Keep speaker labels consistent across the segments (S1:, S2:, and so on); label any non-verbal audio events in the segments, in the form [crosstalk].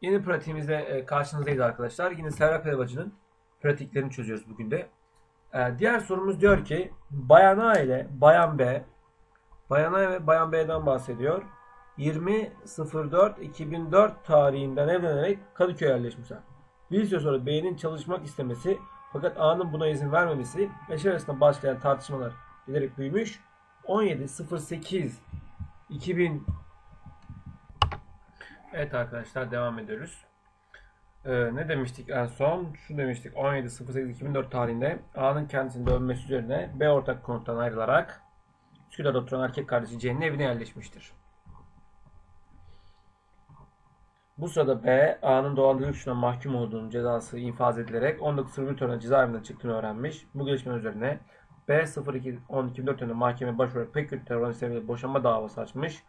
S1: Yeni pratiğimizde e, karşınızdayız arkadaşlar. Yine Serap Elbacı'nın pratiklerini çözüyoruz bugün de. E, diğer sorumuz diyor ki Bayan A ile Bayan B Bayan A ve Bayan B'den bahsediyor. 20.04.2004 tarihinden evlenerek Kadıköy'e yerleşmişler. Bir süre sonra B'nin çalışmak istemesi fakat A'nın buna izin vermemesi eşler arasında başlayan tartışmalar giderek büyümüş. 17.08 2000 Evet arkadaşlar devam ediyoruz. Ee, ne demiştik en son? Şu demiştik 17.08.2004 tarihinde A'nın kendisini dövmesi üzerine B ortak konuttan ayrılarak Üsküdar'da oturan erkek kardeşi C'nin evine yerleşmiştir. Bu sırada B, A'nın dolandırıcılık suçuna mahkum olduğunun cezası infaz edilerek 19.01 tarihinde cezaevinden çıktığını öğrenmiş. Bu gelişme üzerine B 02 2004 tarihinde mahkemeye başvurarak pek kötü sebebiyle boşanma davası açmış.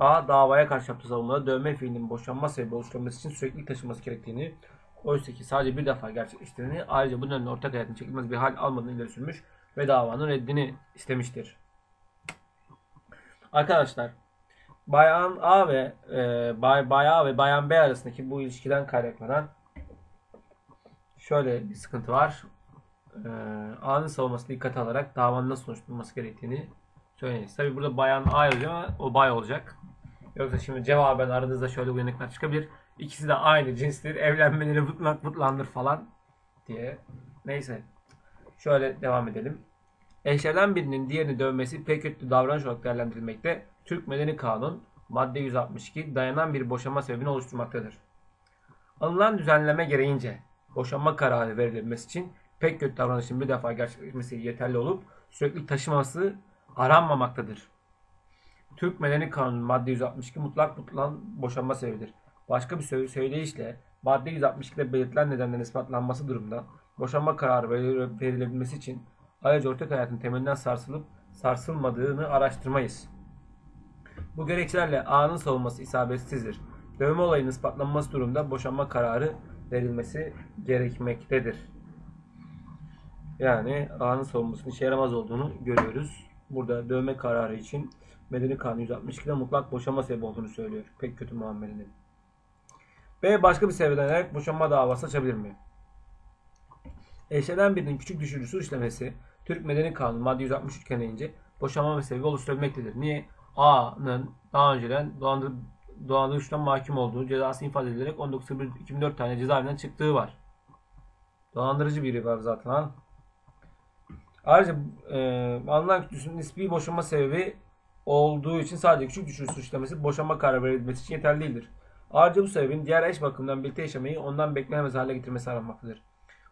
S1: A. Davaya karşı yaptığı savunmada dövme fiilinin boşanma sebebi oluşturulması için sürekli taşınması gerektiğini, oysa ki sadece bir defa gerçekleştirdiğini, ayrıca bu nedenle ortak hayatın çekilmez bir hal almadığını ileri sürmüş ve davanın reddini istemiştir. Arkadaşlar, Bayan A ve e, Bay, Bay A ve Bayan B arasındaki bu ilişkiden kaynaklanan şöyle bir sıkıntı var. E, A'nın savunmasını dikkate alarak davanın nasıl sonuçlanması gerektiğini söyleyiz. Tabi burada Bayan A yazıyor ama o Bay olacak. Yoksa şimdi cevaben aranızda şöyle uyanıklar çıkabilir. İkisi de aynı cinstir. Evlenmeleri mutlak mutlandır falan diye. Neyse. Şöyle devam edelim. Eşlerden birinin diğerini dövmesi pek kötü davranış olarak değerlendirilmekte. Türk Medeni Kanun madde 162 dayanan bir boşanma sebebini oluşturmaktadır. Alınan düzenleme gereğince boşanma kararı verilmesi için pek kötü davranışın bir defa gerçekleşmesi yeterli olup sürekli taşıması aranmamaktadır. Türk Medeni Kanunu madde 162 mutlak mutlak boşanma sebebidir. Başka bir söyleyişle madde 162'de belirtilen nedenlerin ispatlanması durumunda boşanma kararı verilebilmesi için ayrıca ortak hayatın temelinden sarsılıp sarsılmadığını araştırmayız. Bu gerekçelerle A'nın savunması isabetsizdir. Dövme olayının ispatlanması durumunda boşanma kararı verilmesi gerekmektedir. Yani A'nın savunmasının işe yaramaz olduğunu görüyoruz. Burada dövme kararı için Medeni Kanun 162'de mutlak boşanma sebebi olduğunu söylüyor. Pek kötü muamelenin. B başka bir sebepten boşanma davası açabilir mi? Eşlerden birinin küçük düşürücü suç işlemesi Türk Medeni Kanunu madde 163 gereğince boşanma sebebi oluşturabilmektedir. Niye? A'nın daha önceden dolandır, dolandırıcılıktan mahkum olduğu cezası infaz edilerek 19.2004 tane cezaevinden çıktığı var. Dolandırıcı biri var zaten ha. Ayrıca e, alınan nispi boşanma sebebi olduğu için sadece küçük düşürücü suç işlemesi boşanma kararı verilmesi için yeterli değildir. Ayrıca bu sebebin diğer eş bakımından birlikte yaşamayı ondan beklenemez hale getirmesi aranmaktadır.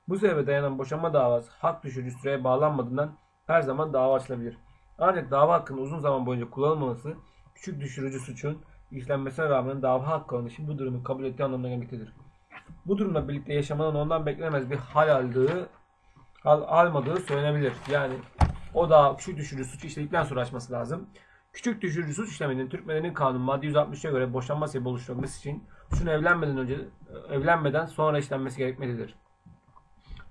S1: Bu sebebe dayanan boşanma davası hak düşürücü süreye bağlanmadığından her zaman dava açılabilir. Ancak dava hakkının uzun zaman boyunca kullanılmaması küçük düşürücü suçun işlenmesine rağmen dava hakkı alışı bu durumu kabul ettiği anlamına gelmektedir. Bu durumla birlikte yaşamanın ondan beklenemez bir hal aldığı al, almadığı söylenebilir. Yani o da küçük düşürücü suç işledikten sonra açması lazım. Küçük düşürücü suç işlemenin Türk Medeni Kanunu madde 160'a göre boşanma sebebi oluşturulması için şunu evlenmeden önce evlenmeden sonra işlenmesi gerekmelidir.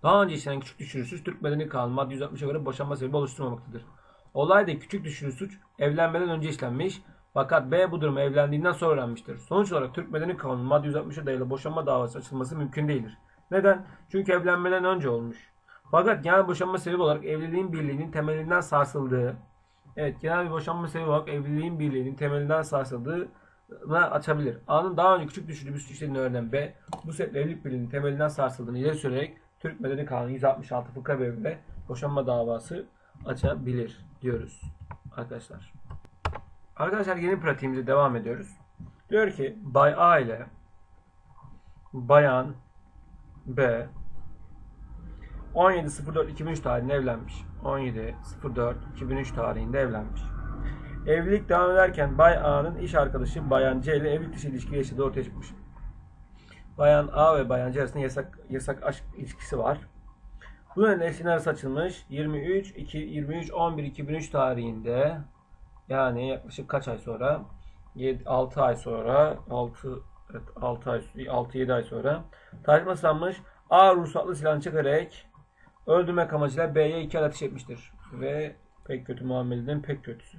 S1: Daha önce işlenen küçük düşürücü suç Türk Medeni Kanunu madde 160'a göre boşanma sebebi oluşturmamaktadır. Olay da küçük düşürücü suç evlenmeden önce işlenmiş fakat B bu durumu evlendiğinden sonra öğrenmiştir. Sonuç olarak Türk Medeni Kanunu madde 160'a dayalı boşanma davası açılması mümkün değildir. Neden? Çünkü evlenmeden önce olmuş. Fakat genel boşanma sebebi olarak evliliğin birliğinin temelinden sarsıldığı, evet genel bir boşanma sebebi olarak evliliğin birliğinin temelinden sarsıldığını açabilir. A'nın daha önce küçük düşürücü bir suç işlediğini öğrenen B, bu sebeple evlilik birliğinin temelinden sarsıldığını ileri sürerek Türk Medeni Kanunu 166 fıkra bölümünde boşanma davası açabilir diyoruz arkadaşlar. Arkadaşlar yeni pratiğimize devam ediyoruz. Diyor ki Bay A ile Bayan B 17.04.2003 tarihinde evlenmiş. 17.04.2003 tarihinde evlenmiş. Evlilik devam ederken Bay A'nın iş arkadaşı Bayan C ile evlilik dışı ilişki yaşadığı ortaya çıkmış. Bayan A ve Bayan C arasında yasak, yasak aşk ilişkisi var. Bu nedenle eşin arası açılmış. 23 2 23 11 2003 tarihinde yani yaklaşık kaç ay sonra 7, 6 ay sonra 6 evet, 6 ay 6 7 ay sonra tartışma sanmış. A ruhsatlı silahını çekerek öldürmek amacıyla B'ye iki ateş etmiştir. Ve pek kötü muameleden pek kötüsü.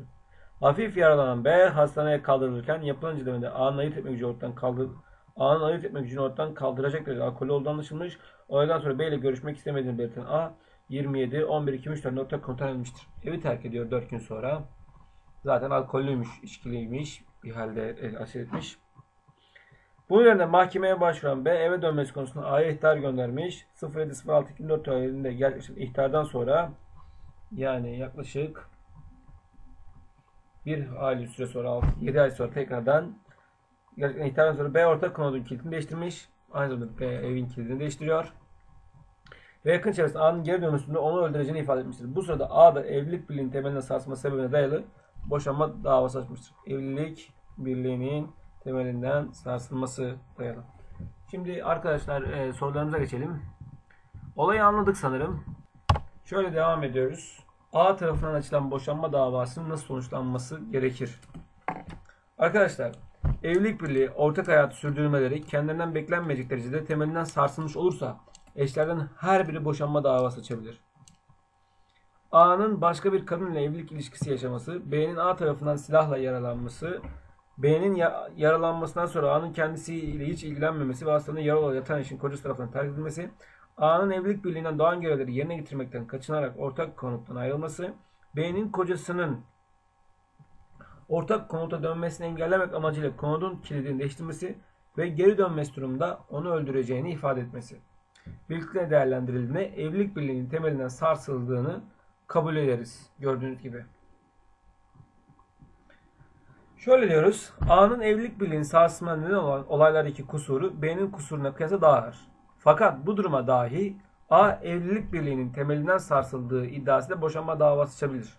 S1: Hafif yaralanan B hastaneye kaldırılırken yapılan incelemede A'nın ayırt etmek üzere ortadan kaldır, A'nın ayırt etmek için ortadan kaldıracak derece alkolü olduğu anlaşılmış. Olaydan sonra B ile görüşmek istemediğini belirten A 27, 11, 2, 3 tane ortak kontrol edilmiştir. Evi terk ediyor 4 gün sonra. Zaten alkollüymüş, içkiliymiş bir halde el asil etmiş. Bu üzerine mahkemeye başvuran B eve dönmesi konusunda A'ya ihtar göndermiş. 07.06.2004 tarihinde gerçekleşen ihtardan sonra yani yaklaşık bir ay süre sonra 7 ay sonra tekrardan gerçekten ihtardan sonra B ortak konudun kilidini değiştirmiş. Aynı zamanda B evin kilidini değiştiriyor. Ve yakın çevresinde A'nın geri dönmesinde onu öldüreceğini ifade etmiştir. Bu sırada A da evlilik birliğinin temeline sarsma sebebine dayalı boşanma davası açmıştır. Evlilik birliğinin temelinden sarsılması dayalı. Şimdi arkadaşlar e, sorularımıza geçelim. Olayı anladık sanırım. Şöyle devam ediyoruz. A tarafından açılan boşanma davasının nasıl sonuçlanması gerekir? Arkadaşlar evlilik birliği ortak hayatı sürdürmeleri kendilerinden beklenmeyecek derecede temelinden sarsılmış olursa eşlerden her biri boşanma davası açabilir. A'nın başka bir kadınla evlilik ilişkisi yaşaması, B'nin A tarafından silahla yaralanması, Ya- yaralanmasından sonra A'nın kendisiyle hiç ilgilenmemesi ve hastanın yaralı yatan eşin kocası tarafından terk edilmesi, A'nın evlilik birliğinden doğan görevleri yerine getirmekten kaçınarak ortak konuttan ayrılması, B'nin kocasının ortak konuta dönmesini engellemek amacıyla konutun kilidini değiştirmesi ve geri dönmesi durumunda onu öldüreceğini ifade etmesi. Birlikte değerlendirildiğinde evlilik birliğinin temelinden sarsıldığını kabul ederiz. Gördüğünüz gibi. Şöyle diyoruz. A'nın evlilik birliğinin sarsılmasına neden olan olaylardaki kusuru B'nin kusuruna kıyasla daha ağır. Fakat bu duruma dahi A evlilik birliğinin temelinden sarsıldığı iddiasıyla boşanma davası açabilir.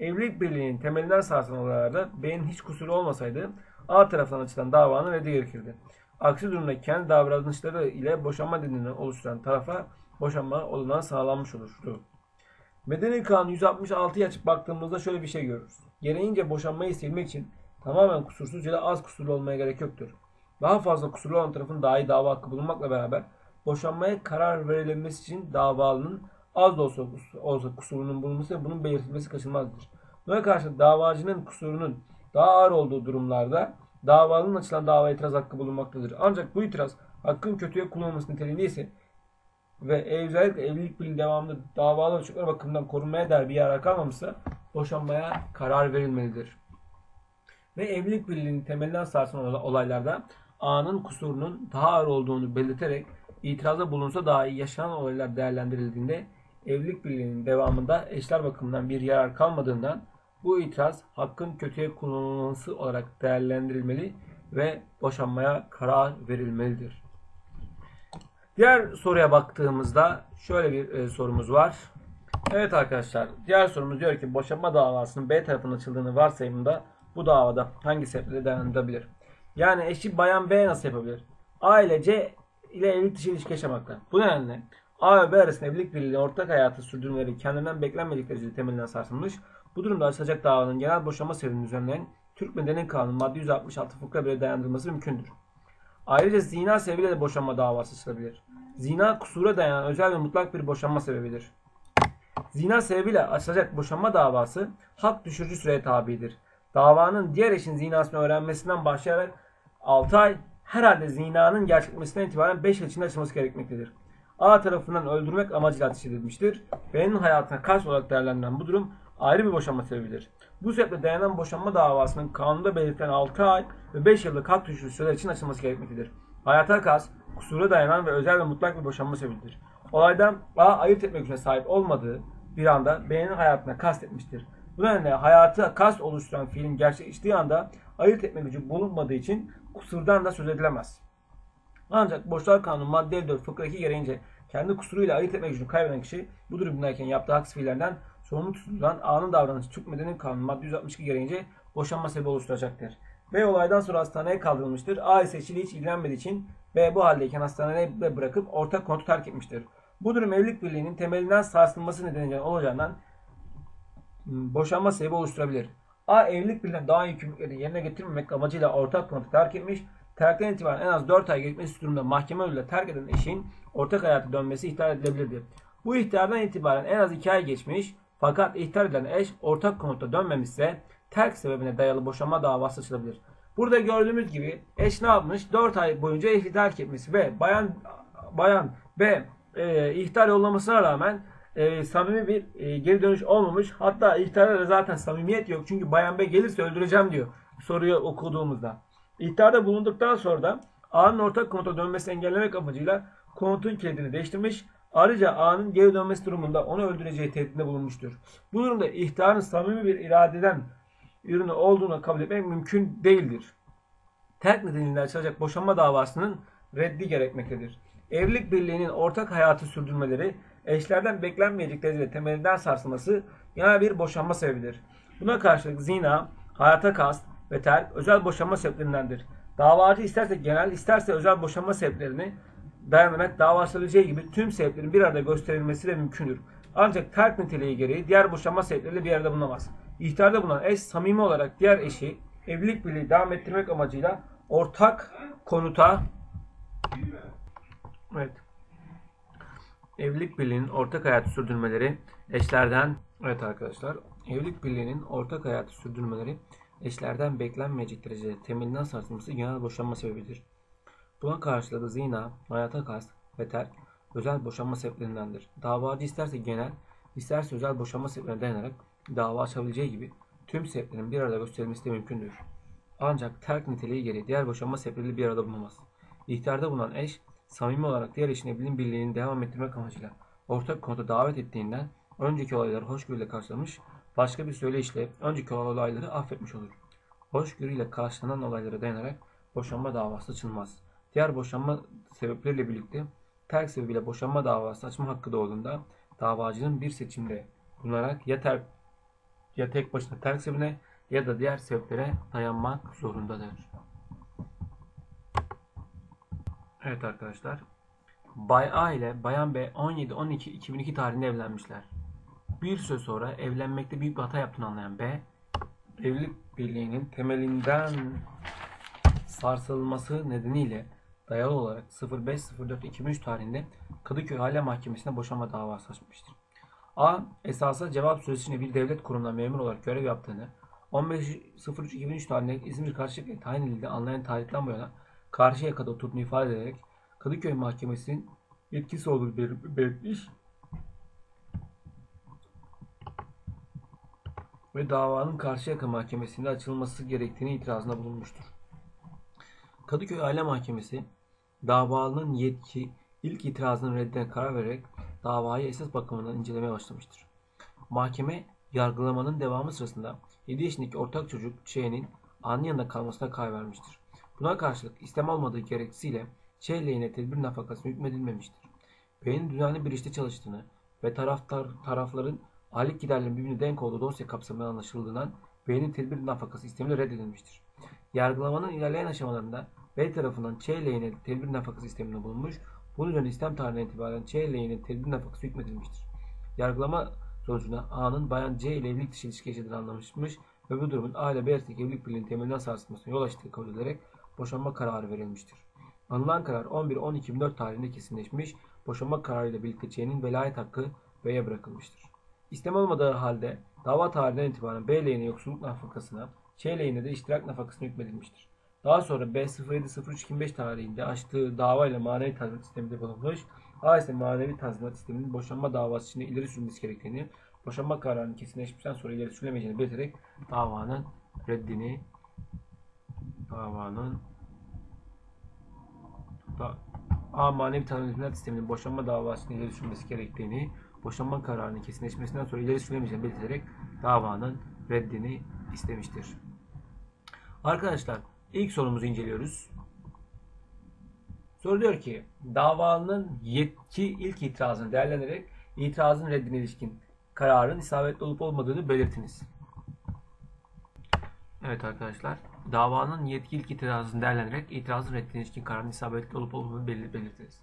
S1: Evlilik birliğinin temelinden sarsılan olaylarda B'nin hiç kusuru olmasaydı A tarafından açılan davanın reddi gerekirdi. Aksi durumda kendi davranışları ile boşanma nedenini oluşturan tarafa boşanma olanağı sağlanmış olurdu. Medeni Kanun 166'ya açıp baktığımızda şöyle bir şey görürüz. Gereğince boşanmayı silmek için tamamen kusursuz ya da az kusurlu olmaya gerek yoktur. Daha fazla kusurlu olan tarafın dahi dava hakkı bulunmakla beraber boşanmaya karar verilmesi için davalının az da olsa, olsa kusurunun bulunması ve bunun belirtilmesi kaçınılmazdır. Buna karşı davacının kusurunun daha ağır olduğu durumlarda davalının açılan dava itiraz hakkı bulunmaktadır. Ancak bu itiraz hakkın kötüye kullanılması niteliğinde ise ve özellikle evlilik birliği devamında davalı çocuklar bakımından korunmaya dair bir yarar kalmamışsa boşanmaya karar verilmelidir. Ve evlilik birliğinin temelinden sarsılan olaylarda A'nın kusurunun daha ağır olduğunu belirterek itirazda bulunsa dahi yaşanan olaylar değerlendirildiğinde evlilik birliğinin devamında eşler bakımından bir yarar kalmadığından bu itiraz hakkın kötüye kullanılması olarak değerlendirilmeli ve boşanmaya karar verilmelidir. Diğer soruya baktığımızda şöyle bir e, sorumuz var. Evet arkadaşlar diğer sorumuz diyor ki boşanma davasının B tarafından açıldığını varsayımında bu davada hangi sebeple dayanılabilir? Yani eşi bayan B nasıl yapabilir? A ile C ile evlilik dışı ilişki yaşamakta. Bu nedenle A ve B arasında evlilik birliği ortak hayatı sürdürmeleri kendinden beklenmedik derecede temelinden sarsılmış. Bu durumda açılacak davanın genel boşanma sebebini düzenleyen Türk Medeni Kanunu madde 166 fıkra bile dayandırılması mümkündür. Ayrıca zina sebebiyle de boşanma davası açılabilir. Zina kusura dayanan özel ve mutlak bir boşanma sebebidir. Zina sebebiyle açılacak boşanma davası hak düşürücü süreye tabidir. Davanın diğer eşin zinasını öğrenmesinden başlayarak 6 ay herhalde zinanın gerçekleşmesinden itibaren 5 yıl içinde açılması gerekmektedir. A tarafından öldürmek amacıyla ateş edilmiştir. B'nin hayatına karşı olarak değerlendirilen bu durum ayrı bir boşanma sebebidir. Bu sebeple dayanan boşanma davasının kanunda belirtilen 6 ay ve 5 yıllık hak düşürücü süreler için açılması gerekmektedir. Hayata kas, kusura dayanan ve özel ve mutlak bir boşanma sebebidir. Olaydan A ayırt etmek için sahip olmadığı bir anda B'nin hayatına kast etmiştir. Bu nedenle hayatı kast oluşturan fiilin gerçekleştiği anda ayırt etme gücü bulunmadığı için kusurdan da söz edilemez. Ancak Borçlar Kanunu madde 54 fıkra 2 gereğince kendi kusuruyla ayırt etme gücünü kaybeden kişi bu durumdayken yaptığı haksız fiillerden sorumlu tutulan A'nın davranışı Türk Medeni Kanunu madde 162 gereğince boşanma sebebi oluşturacaktır. B olaydan sonra hastaneye kaldırılmıştır. A ise hiç ilgilenmediği için B bu haldeyken hastaneye bırakıp ortak konutu terk etmiştir. Bu durum evlilik birliğinin temelinden sarsılması nedeniyle olacağından boşanma sebebi oluşturabilir. A evlilik birliğinden daha yükümlülükleri yerine getirmemek amacıyla ortak konutu terk etmiş. Terkten itibaren en az 4 ay geçmesi durumunda mahkeme yoluyla terk eden eşin ortak hayata dönmesi ihtar edilebilirdi. Bu ihtardan itibaren en az 2 ay geçmiş fakat ihtar edilen eş ortak konutta dönmemişse terk sebebine dayalı boşanma davası açılabilir. Burada gördüğümüz gibi eş ne yapmış? 4 ay boyunca eşi terk etmesi ve bayan bayan B e, ihtar yollamasına rağmen e, samimi bir e, geri dönüş olmamış. Hatta ihtarda da zaten samimiyet yok. Çünkü bayan B gelirse öldüreceğim diyor soruyu okuduğumuzda. İhtarda bulunduktan sonra da A'nın ortak komuta dönmesini engellemek amacıyla komutun kilidini değiştirmiş. Ayrıca A'nın geri dönmesi durumunda onu öldüreceği tehditinde bulunmuştur. Bu durumda ihtarın samimi bir iradeden ürünü olduğunu kabul etmek mümkün değildir. Terk nedeniyle açılacak boşanma davasının reddi gerekmektedir. Evlilik birliğinin ortak hayatı sürdürmeleri eşlerden beklenmeyecek derecede temelinden sarsılması genel bir boşanma sebebidir. Buna karşılık zina, hayata kast ve terk özel boşanma sebeplerindendir. Davacı isterse genel isterse özel boşanma sebeplerini dayanarak dava açılabileceği gibi tüm sebeplerin bir arada gösterilmesi de mümkündür. Ancak terk niteliği gereği diğer boşanma sebepleriyle bir arada bulunamaz. İhtarda bulunan eş samimi olarak diğer eşi evlilik birliği devam ettirmek amacıyla ortak konuta Evet. Evlilik birliğinin ortak hayatı sürdürmeleri eşlerden evet arkadaşlar evlilik birliğinin ortak hayatı sürdürmeleri eşlerden beklenmeyecek derecede temelinden sarsılması genel boşanma sebebidir. Buna karşılığı zina, hayata kast ve terk özel boşanma sebeplerindendir. Davacı isterse genel, isterse özel boşanma sebeplerine dayanarak dava açabileceği gibi tüm sebeplerin bir arada gösterilmesi de mümkündür. Ancak terk niteliği gereği diğer boşanma sebepleriyle bir arada bulunamaz. İhtarda bulunan eş, samimi olarak diğer eşin evliliğin birliğini devam ettirmek amacıyla ortak konuda davet ettiğinden önceki olayları hoşgörüyle karşılamış, başka bir söyleyişle önceki olayları affetmiş olur. Hoşgörüyle karşılanan olaylara dayanarak boşanma davası açılmaz. Diğer boşanma sebepleriyle birlikte terk sebebiyle boşanma davası açma hakkı doğduğunda davacının bir seçimde bulunarak ya terk ya tek başına terk sebebine ya da diğer sebeplere dayanmak zorundadır. Evet arkadaşlar. Bay A ile Bayan B 17-12-2002 tarihinde evlenmişler. Bir süre sonra evlenmekte büyük bir hata yaptığını anlayan B, evlilik birliğinin temelinden sarsılması nedeniyle dayalı olarak 05.04.2003 tarihinde Kadıköy Aile Mahkemesi'ne boşanma davası açmıştır. A. Esasa cevap süresinde bir devlet kurumunda memur olarak görev yaptığını 15.03.2003 tarihinde İzmir Karşıyaka tayin edildiği anlayan tarihten bu yana Karşıyaka'da oturduğunu ifade ederek Kadıköy Mahkemesi'nin yetkisi olduğunu belirtmiş ve davanın Karşıyaka Mahkemesi'nde açılması gerektiğini itirazında bulunmuştur. Kadıköy Aile Mahkemesi davalının yetki ilk itirazının reddine karar vererek davayı esas bakımından incelemeye başlamıştır. Mahkeme yargılamanın devamı sırasında 7 yaşındaki ortak çocuk Ç'nin anne yanında kalmasına karar vermiştir. Buna karşılık istem olmadığı gerekçesiyle Ç lehine tedbir nafakası hükmedilmemiştir. B'nin düzenli bir işte çalıştığını ve taraftar, tarafların aylık giderlerin birbirine denk olduğu dosya kapsamında anlaşıldığından B'nin tedbir nafakası istemi reddedilmiştir. Yargılamanın ilerleyen aşamalarında B tarafından Ç lehine tedbir nafakası isteminde bulunmuş, bunun üzerine istem tarihinden itibaren Ç lehine tedbir nafakası hükmedilmiştir. Yargılama sonucunda A'nın bayan C ile evlilik dışı ilişki yaşadığını anlamışmış ve bu durumun A ile B arasındaki evlilik birliğinin temelinden sarsılmasına yol açtığı kabul edilerek boşanma kararı verilmiştir. Anılan karar 11-10-2004 tarihinde kesinleşmiş, boşanma kararıyla birlikte C'nin velayet hakkı B'ye bırakılmıştır. İstem olmadığı halde dava tarihinden itibaren B lehine yoksulluk nafakasına, Ç lehine de iştirak nafakasına hükmedilmiştir. Daha sonra B 07.03.2005 tarihinde açtığı davayla manevi tazminat sisteminde bulunmuş. A ise manevi tazminat sisteminin boşanma davası için ileri sürülmesi gerektiğini, boşanma kararının kesinleşmişten sonra ileri sürülemeyeceğini belirterek davanın reddini davanın da, A manevi tazminat sisteminin boşanma davasını ileri sürmesi gerektiğini, boşanma kararının kesinleşmesinden sonra ileri sürülemeyeceğini belirterek davanın reddini istemiştir. Arkadaşlar ilk sorumuzu inceliyoruz. Soru diyor ki davanın yetki ilk itirazını değerlendirerek itirazın reddine ilişkin kararın isabetli olup olmadığını belirtiniz. Evet arkadaşlar davanın yetki ilk itirazını değerlendirerek itirazın reddine ilişkin kararın isabetli olup olmadığını belirtiniz.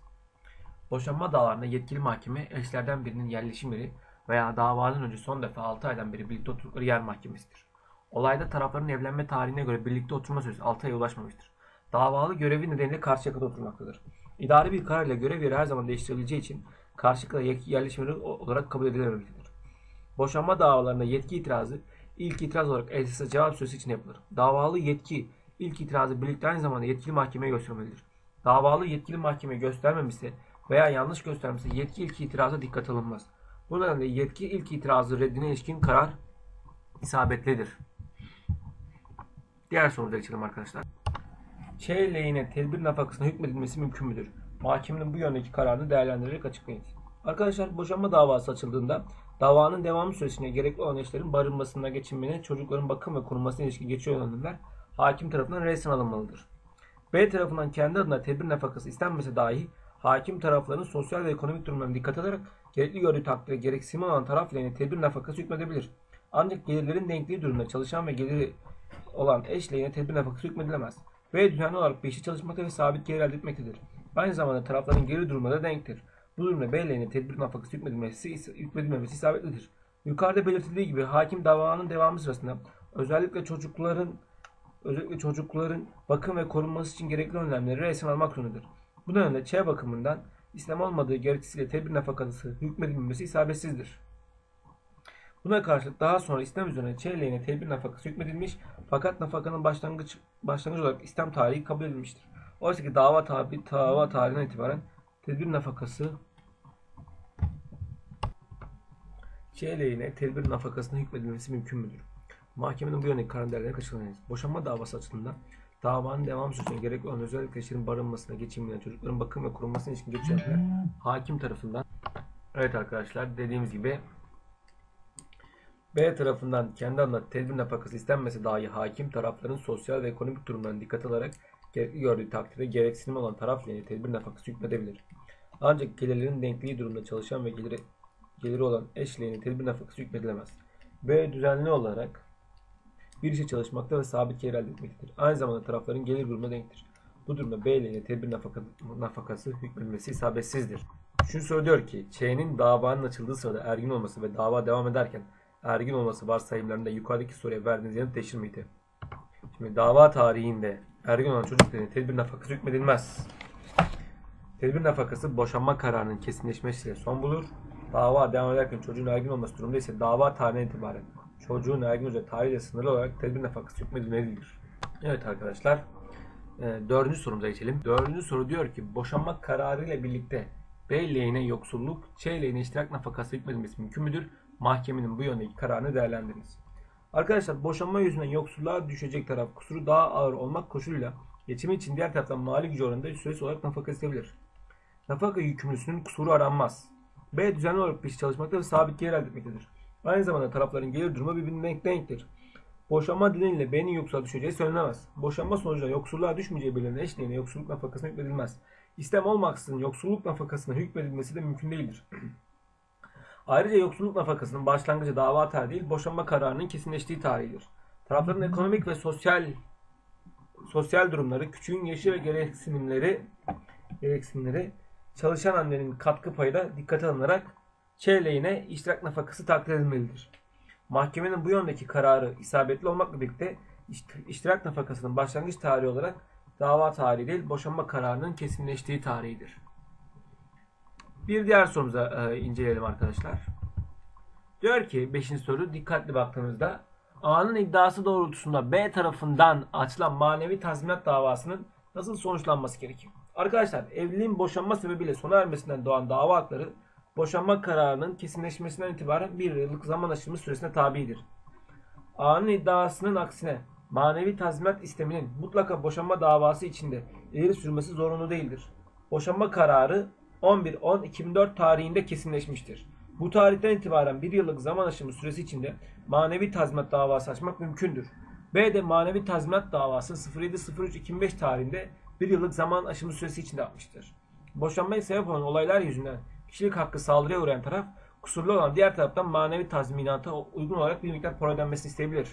S1: Boşanma davalarında yetkili mahkeme eşlerden birinin yerleşim yeri veya davadan önce son defa 6 aydan beri birlikte oturdukları yer mahkemesidir. Olayda tarafların evlenme tarihine göre birlikte oturma süresi 6 aya ulaşmamıştır. Davalı görevi nedeniyle Karşıyaka'da oturmaktadır. İdari bir kararla görev yeri her zaman değiştirebileceği için Karşıyaka'da yerleşim yeri olarak kabul edilememektedir. Boşanma davalarında yetki itirazı ilk itiraz olarak esaslı cevap süresi için yapılır. Davalı yetki ilk itirazı birlikte aynı zamanda yetkili mahkemeye göstermelidir. Davalı yetkili mahkemeye göstermemişse veya yanlış göstermişse yetki ilk itiraza dikkat alınmaz. Bu nedenle yetki ilk itirazı reddine ilişkin karar isabetlidir. Diğer sorumuza geçelim arkadaşlar. Ç lehine tedbir nafakasına hükmedilmesi mümkün müdür? Mahkemenin bu yöndeki kararını değerlendirerek açıklayın. Arkadaşlar boşanma davası açıldığında davanın devamı süresince gerekli olan eşlerin barınmasına, geçinmene, çocukların bakım ve korunmasına ilişkin geçiyor önlemler hakim tarafından resmen alınmalıdır. B tarafından kendi adına tedbir nafakası istenmese dahi hakim tarafların sosyal ve ekonomik durumlarına dikkat ederek gerekli gördüğü takdirde gereksinimi olan taraf lehine tedbir nafakası hükmedebilir. Ancak gelirlerin denkliği durumunda çalışan ve geliri olan eş lehine tedbir nafakası hükmedilemez. B düzenli olarak peşi çalışmakta ve sabit gelir elde etmektedir. Aynı zamanda tarafların gelir durumları da denktir. Bu durumda B lehine tedbir nafakası hükmedilmesi, hükmedilmemesi isabetlidir. Yukarıda belirtildiği gibi hakim davanın devamı sırasında özellikle çocukların özellikle çocukların bakım ve korunması için gerekli önlemleri resmen almak zorundadır. Bu nedenle Ç bakımından İslam olmadığı gerekçesiyle tedbir nafakası hükmedilmemesi isabetsizdir. Buna karşılık daha sonra İslam üzerine Ç lehine tedbir nafakası hükmedilmiş fakat nafakanın başlangıç başlangıç olarak İslam tarihi kabul edilmiştir. Oysa ki dava, tabi, dava tarihinden itibaren tedbir nafakası Ç lehine tedbir nafakasına hükmedilmesi mümkün müdür? Mahkemenin bu yöndeki kararı değerlerine kaçırılamayız. Boşanma davası açısından davanın devam sürecinde gerekli olan özellikle eşlerin barınmasına, geçimine, çocukların bakım ve korunmasına ilişkin geçirenler hakim tarafından Evet arkadaşlar dediğimiz gibi B tarafından kendi adına tedbir nafakası istenmese dahi hakim tarafların sosyal ve ekonomik durumlarına dikkat alarak gerekli gördüğü takdirde gereksinim olan taraf lehine tedbir nafakası hükmedebilir. Ancak gelirlerin denkliği durumunda çalışan ve geliri, geliri olan eş lehine tedbir nafakası hükmedilemez. B düzenli olarak bir işe çalışmakta ve sabit gelir elde etmektedir. Aynı zamanda tarafların gelir durumuna denktir. Bu durumda B lehine tedbir nafaka, nafakası hükmedilmesi isabetsizdir. Şunu söylüyor ki Ç'nin davanın açıldığı sırada ergin olması ve dava devam ederken ergin olması varsayımlarında yukarıdaki soruya verdiğiniz yanıt değişir miydi? Şimdi dava tarihinde ergin olan çocukların tedbir nafakası hükmedilmez. Tedbir nafakası boşanma kararının kesinleşmesiyle son bulur. Dava devam ederken çocuğun ergin olması durumunda ise dava tarihinden itibaren çocuğun ergin olacağı tarihle sınırlı olarak tedbir nafakası hükmedilmelidir. Evet arkadaşlar e, dördüncü sorumuza geçelim. Dördüncü soru diyor ki boşanma kararı ile birlikte B lehine yoksulluk, Ç lehine iştirak nafakası hükmedilmesi mümkün müdür? Mahkemenin bu yöndeki kararını değerlendiriniz. Arkadaşlar boşanma yüzünden yoksulluğa düşecek taraf kusuru daha ağır olmak koşuluyla geçimi için diğer taraftan mali gücü oranında süresi olarak nafaka isteyebilir. Nafaka yükümlüsünün kusuru aranmaz. B düzenli olarak iş çalışmakta ve sabit gelir elde etmektedir. Aynı zamanda tarafların gelir durumu birbirine denk denktir. Boşanma nedeniyle B'nin yoksulluğa düşeceği söylenemez. Boşanma sonucunda yoksulluğa düşmeyeceği belirlenen eşliğine yoksulluk nafakasına hükmedilmez. İstem olmaksızın yoksulluk nafakasına hükmedilmesi de mümkün değildir. [clears throat] Ayrıca yoksulluk nafakasının başlangıcı dava tarihi değil, boşanma kararının kesinleştiği tarihidir. Tarafların ekonomik ve sosyal sosyal durumları, küçüğün yaşı ve gereksinimleri gereksinimleri çalışan annenin katkı payı da dikkate alınarak Ç lehine iştirak nafakası takdir edilmelidir. Mahkemenin bu yöndeki kararı isabetli olmakla birlikte iştirak nafakasının başlangıç tarihi olarak dava tarihi değil, boşanma kararının kesinleştiği tarihidir. Bir diğer sorumuza e, inceleyelim arkadaşlar. Diyor ki 5. soru dikkatli baktığınızda A'nın iddiası doğrultusunda B tarafından açılan manevi tazminat davasının nasıl sonuçlanması gerekir? Arkadaşlar evliliğin boşanma sebebiyle sona ermesinden doğan dava hakları boşanma kararının kesinleşmesinden itibaren bir yıllık zaman aşımı süresine tabidir. A'nın iddiasının aksine manevi tazminat isteminin mutlaka boşanma davası içinde ileri sürmesi zorunlu değildir. Boşanma kararı 11-10-2004 tarihinde kesinleşmiştir. Bu tarihten itibaren bir yıllık zaman aşımı süresi içinde manevi tazminat davası açmak mümkündür. B de manevi tazminat davası 07.03.2005 tarihinde bir yıllık zaman aşımı süresi içinde atmıştır. Boşanmaya sebep olan olaylar yüzünden kişilik hakkı saldırıya uğrayan taraf kusurlu olan diğer taraftan manevi tazminata uygun olarak bir miktar para ödenmesini isteyebilir.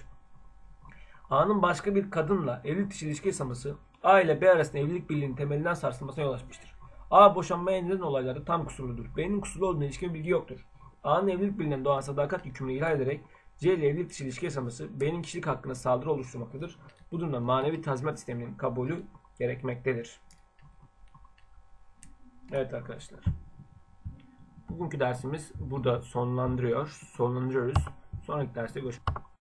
S1: A'nın başka bir kadınla evlilik dışı ilişki yaşaması A ile B arasında evlilik birliğinin temelinden sarsılmasına yol açmıştır. A boşanmaya neden olaylarda tam kusurludur. B'nin kusurlu olduğuna ilişkin bilgi yoktur. A'nın evlilik birliğinden doğan sadakat yükümlülüğü ihlal ederek C ile evlilik dışı ilişki yaşaması B'nin kişilik hakkına saldırı oluşturmaktadır. Bu durumda manevi tazminat isteminin kabulü gerekmektedir. Evet arkadaşlar. Bugünkü dersimiz burada sonlandırıyor. Sonlandırıyoruz. Sonraki derste görüşmek